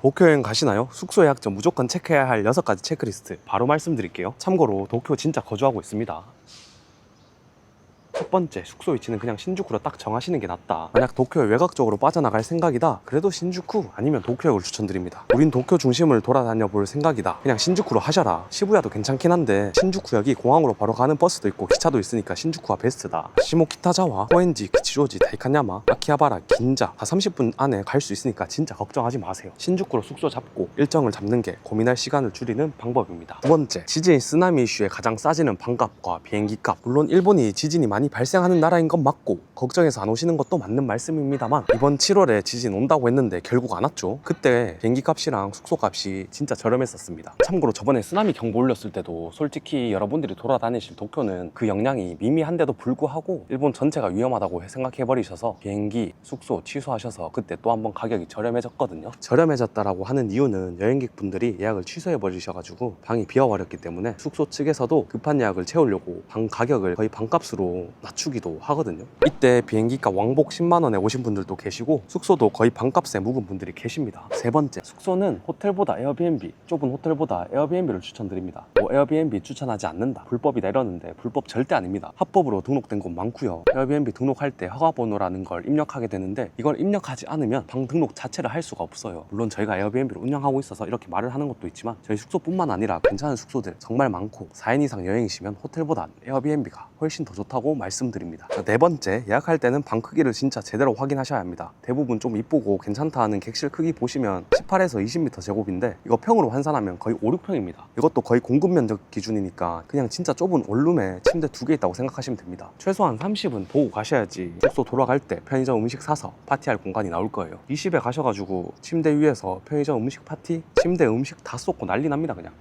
도쿄 여행 가시나요? 숙소 예약 전 무조건 체크해야 할 6가지 체크리스트 바로 말씀드릴게요. 참고로 도쿄 진짜 거주하고 있습니다. 첫 번째, 숙소 위치는 그냥 신주쿠로 딱 정하시는 게 낫다. 만약 도쿄에 외곽적으로 빠져나갈 생각이다. 그래도 신주쿠 아니면 도쿄역을 추천드립니다. 우린 도쿄 중심을 돌아다녀 볼 생각이다. 그냥 신주쿠로 하셔라. 시부야도 괜찮긴 한데 신주쿠역이 공항으로 바로 가는 버스도 있고 기차도 있으니까 신주쿠가 베스트다. 시모키타자와 호엔지, 키치로지, 다이카냐마, 아키하바라, 긴자 다 30분 안에 갈 수 있으니까 진짜 걱정하지 마세요. 신주쿠로 숙소 잡고 일정을 잡는 게 고민할 시간을 줄이는 방법입니다. 두 번째, 지진 쓰나미 이슈에 가장 싸지는 방값과 비행기 값. 물론 일본이 지진이 많이 발 생하는 나라인 건 맞고 걱정해서 안 오시는 것도 맞는 말씀입니다만 이번 7월에 지진 온다고 했는데 결국 안 왔죠. 그때 비행기 값이랑 숙소 값이 진짜 저렴했었습니다. 참고로 저번에 쓰나미 경보 올렸을 때도 솔직히 여러분들이 돌아다니실 도쿄는 그 영향이 미미한데도 불구하고 일본 전체가 위험하다고 생각해 버리셔서 비행기, 숙소 취소하셔서 그때 또 한번 가격이 저렴해졌거든요. 저렴해졌다라고 하는 이유는 여행객분들이 예약을 취소해 버리셔가지고 방이 비어버렸기 때문에 숙소 측에서도 급한 예약을 채우려고 방 가격을 거의 반값으로 낮추기도 하거든요. 이때 비행기가 왕복 10만 원에 오신 분들도 계시고 숙소도 거의 반값에 묵은 분들이 계십니다. 세 번째, 숙소는 호텔보다 에어비앤비, 좁은 호텔보다 에어비앤비를 추천드립니다. 뭐 에어비앤비 추천하지 않는다, 불법이다 이러는데 불법 절대 아닙니다. 합법으로 등록된 곳 많고요. 에어비앤비 등록할 때 허가번호라는 걸 입력하게 되는데 이걸 입력하지 않으면 방 등록 자체를 할 수가 없어요. 물론 저희가 에어비앤비를 운영하고 있어서 이렇게 말을 하는 것도 있지만 저희 숙소뿐만 아니라 괜찮은 숙소들 정말 많고 4인 이상 여행이시면 호텔보다 에어비앤비가 훨씬 더 좋다고 말씀 드립니다. 자, 네 번째, 예약할 때는 방 크기를 진짜 제대로 확인하셔야 합니다. 대부분 좀 이쁘고 괜찮다 하는 객실 크기 보시면 18에서 20m 제곱인데 이거 평으로 환산하면 거의 5, 6평입니다. 이것도 거의 공급 면적 기준이니까 그냥 진짜 좁은 원룸에 침대 두 개 있다고 생각하시면 됩니다. 최소한 30은 보고 가셔야지 숙소 돌아갈 때 편의점 음식 사서 파티할 공간이 나올 거예요. 20에 가셔가지고 침대 위에서 편의점 음식 파티, 침대 음식 다 쏟고 난리 납니다 그냥.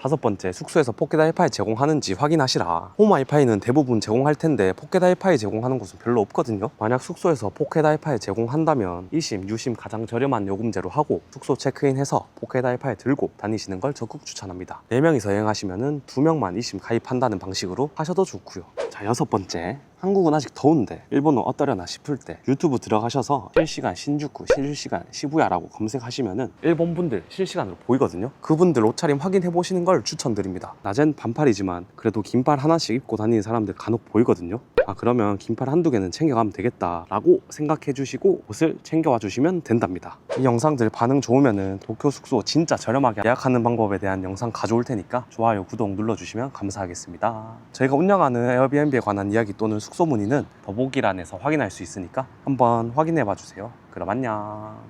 다섯 번째, 숙소에서 포켓 와이파이 제공하는지 확인하시라. 홈 와이파이는 대부분 제공할 텐데 포켓 와이파이 제공하는 곳은 별로 없거든요. 만약 숙소에서 포켓 와이파이 제공한다면 1심, 유심 가장 저렴한 요금제로 하고 숙소 체크인해서 포켓 와이파이 들고 다니시는 걸 적극 추천합니다. 4명이서 여행하시면은 2명만 1심 가입한다는 방식으로 하셔도 좋고요. 자, 여섯 번째. 한국은 아직 더운데 일본은 어떠려나 싶을 때 유튜브 들어가셔서 실시간 신주쿠, 실시간 시부야라고 검색하시면은 일본 분들 실시간으로 보이거든요. 그분들 옷차림 확인해 보시는 걸 추천드립니다. 낮엔 반팔이지만 그래도 긴팔 하나씩 입고 다니는 사람들 간혹 보이거든요. 아 그러면 긴팔 한두 개는 챙겨가면 되겠다 라고 생각해 주시고 옷을 챙겨와 주시면 된답니다. 이 영상들 반응 좋으면은 도쿄 숙소 진짜 저렴하게 예약하는 방법에 대한 영상 가져올 테니까 좋아요, 구독 눌러주시면 감사하겠습니다. 저희가 운영하는 에어비앤비에 관한 이야기 또는 숙소 문의는 더보기란에서 확인할 수 있으니까 한번 확인해 봐 주세요. 그럼 안녕.